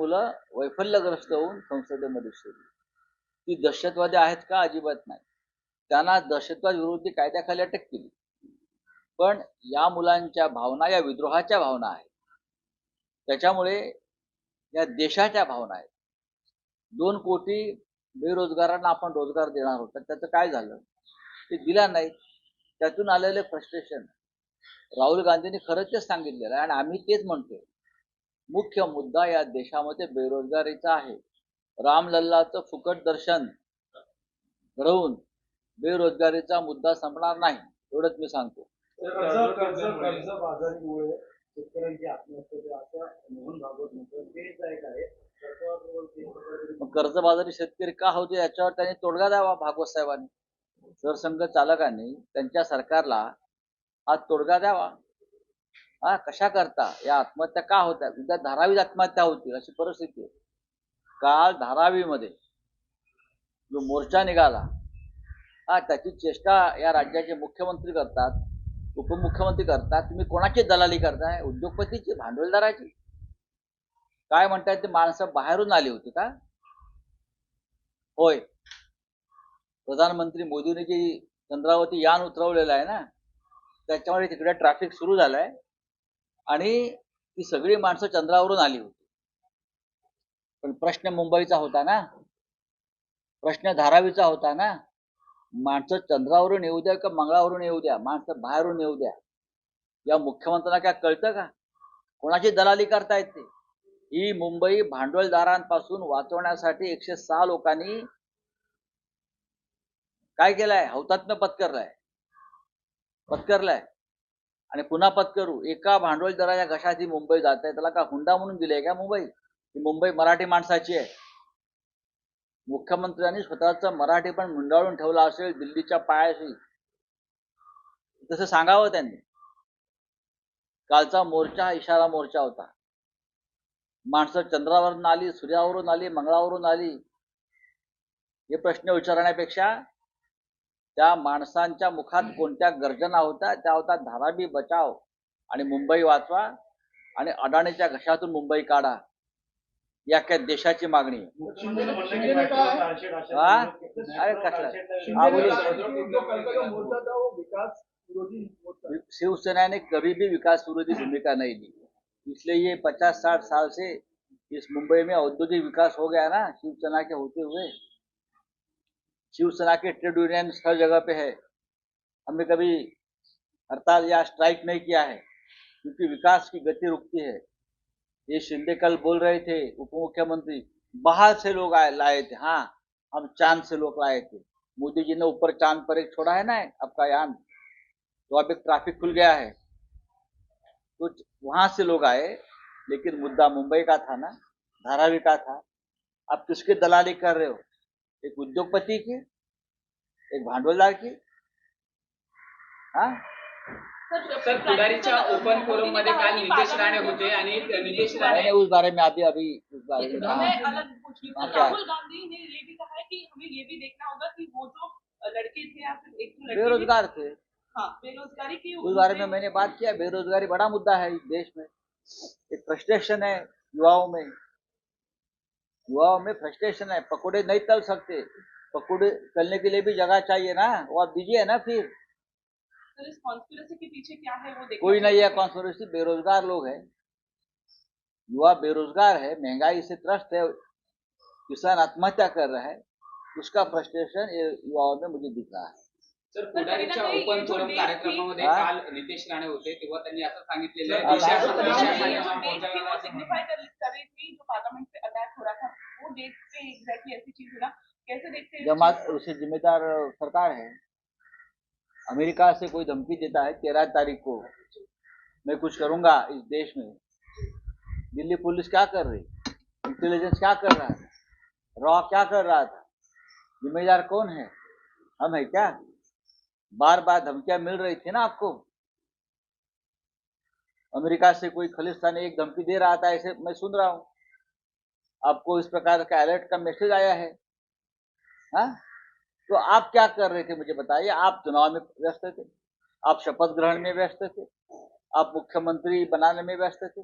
मुलं वैफल्यग्रस्त होऊन संसदेमध्ये शिरली. ती दहशतवादी आहेत का? अजिबात नाही. त्यांना दहशतवाद विरोधी कायद्याखाली अटक केली. पण या मुलांच्या भावना या विद्रोहाच्या भावना आहेत. त्याच्यामुळे या देशाच्या भावना आहेत. दोन कोटी बेरोजगारांना आपण रोजगार देणार होता त्याचं काय झालं? ते दिला नाही त्यातून आलेले फ्रस्ट्रेशन राहुल गांधींनी खरंच तेच सांगितलेलं आहे आणि आम्ही तेच म्हणतोय. मुख्य मुद्दा या देशामध्ये बेरोजगारीचा आहे. रामलल्लाचं फुकट दर्शन घडवून बेरोजगारीचा मुद्दा संपणार नाही एवढंच मी सांगतो. कर्ज कर्जबाजारी शेतकरी का होते याच्यावर त्यांनी तोडगा द्यावा भागवत साहेबांनी. सरसंघ चालकांनी त्यांच्या सरकारला हा तोडगा द्यावा. हा कशा करता? या आत्महत्या का होत्या उद्या धारावीत आत्महत्या होतील अशी परिस्थिती आहे. काल धारावीमध्ये जो मोर्चा निघाला हा त्याची चेष्टा या राज्याचे मुख्यमंत्री करतात उपमुख्यमंत्री करतात. तुम्ही कोणाची दलाली करताय? उद्योगपतीची भांडवलदाराची? काय म्हणताय ते? माणसं बाहेरून आली होती का? होय. प्रधानमंत्री मोदींनी जी चंद्रावरती यान उतरवलेलं आहे ना त्याच्यामुळे तिकडे ट्रॅफिक सुरू झालंय. आणि ती सगळी माणसं चंद्रावरून आली होती. पण प्रश्न मुंबईचा होता ना. प्रश्न धारावीचा होता ना. माणसं चंद्रावरून येऊ द्या का मंगळावरून येऊ द्या? माणसं बाहेरून येऊ द्या. या मुख्यमंत्र्यांना काय कळतं का? कोणाची दलाली करतायत ते ही मुंबई भांडवलदारांपासून वाचवण्यासाठी एकशे सहा लोकांनी काय केलंय? हौतात्म्य पत्करलाय. पत्करलाय. आणि पुन्हा पत्करू एका भांडवलदाराच्या घशात ही मुंबई जात? आहे त्याला का हुंडा म्हणून दिले का मुंबई? ही मुंबई मराठी माणसाची आहे. मुख्यमंत्र्यांनी स्वतःच मराठी पण मुंडाळून ठेवला असेल दिल्लीच्या पायाशी. तसं सांगावं त्यांनी. कालचा मोर्चा हा इशारा मोर्चा होता. माणसं चंद्रावरून आली सूर्यावरून आली मंगळावरून आली. हे प्रश्न विचारण्यापेक्षा त्या माणसांच्या मुखात कोणत्या गर्जना होत्या त्या होत्या धारावी बचाव आणि मुंबई वाचवा आणि अडाणीच्या घशातून मुंबई काढा. या काय देशाची मागणी. अरे कसला? शिवसेना ने कभी भी विकास विरोधी भूमिका नहीं ली इसलिए ये पचास साठ साल से इस मुंबई में औद्योगिक विकास हो गया ना शिवसेना के होते हुए. शिवसेना के ट्रेड यूनियन हर जगह पे है। हमने कभी हड़ताल या स्ट्राइक नहीं किया है, क्योंकि विकास की गति रुकती है। ये शिंदे कल बोल रहे थे उप मुख्यमंत्री बाहर से लोग आए, लाए थे। हाँ हम चाँद से लोग लाए थे। मोदी जी ने ऊपर चाँद पर एक छोड़ा है ना आपका यान तो अब एक ट्रैफ़िक खुल गया है। तो वहाँ से लोग आए, लेकिन मुद्दा मुंबई का था ना, धारावी का था। आप किसकी दलाली कर रहे हो? एक उद्योगपति की एक भांडवलदार की हाँ? सर पुढारीच्या ओपन फोरम मध्ये काल नितेश राणे होते आणि नितेश राणे उस बारे में अभी अभी उस बारे में हाँ, हाँ? राहुल गांधी ने ये भी कहा है कि हमें ये भी देखना होगा कि वो जो लड़के थे या फिर एक तो लड़के बेरोजगार थे। हाँ बेरोजगारी की उस बारे में मैंने बात किया। बेरोजगारी बड़ा मुद्दा है इस देश में। एक फ्रस्ट्रेशन है युवाओं में। युवाओं में फ्रस्ट्रेशन है। पकौड़े नहीं तल सकते। पकौड़े तलने के लिए भी जगह चाहिए ना। वो आप दीजिए ना फिर। तो इस कॉन्स्पिरसी के पीछे क्या है वो कोई नहीं है कॉन्स्पिरेसी बेरोजगार लोग है। युवा बेरोजगार है महँगाई से त्रस्त है किसान आत्महत्या कर रहा है। उसका फ्रस्ट्रेशन ये युवाओं में मुझे दिख रहा है। सर पुढारीच्या ओपन फोरम डेट कार्यक्रमामध्ये काल नितेश राणे होते तेव्हा त्यांनी असं सांगितलेलं आहे तो जो हा एग्जैक्टली ऐसी चीज़ कैसे देखते हैं? जमात, उसे जिम्मेदार सरकार है। अमेरिका से कोई धमकी देता है, तेरह तारीख को। मैं कुछ करूँगा इस देश में। दिल्ली पुलिस क्या कर रही? इंटेलिजेंस क्या कर रहा है? रॉ क्या कर रहा था? जिम्मेदार कौन है? हम है क्या? बार बार धमकियाँ मिल रही थी ना आपको? अमेरिका से कोई खलिस्तानी एक धमकी दे रहा था, ऐसे मैं सुन रहा हूँ। आपको इस प्रकार का अलर्ट का मैसेज आया है? हा? तो आप क्या कर रहे थे मुझे बताइए? आप चुनाव में व्यस्त थे, आप शपथ ग्रहण में व्यस्त थे, आप मुख्यमंत्री बनाने में व्यस्त थे।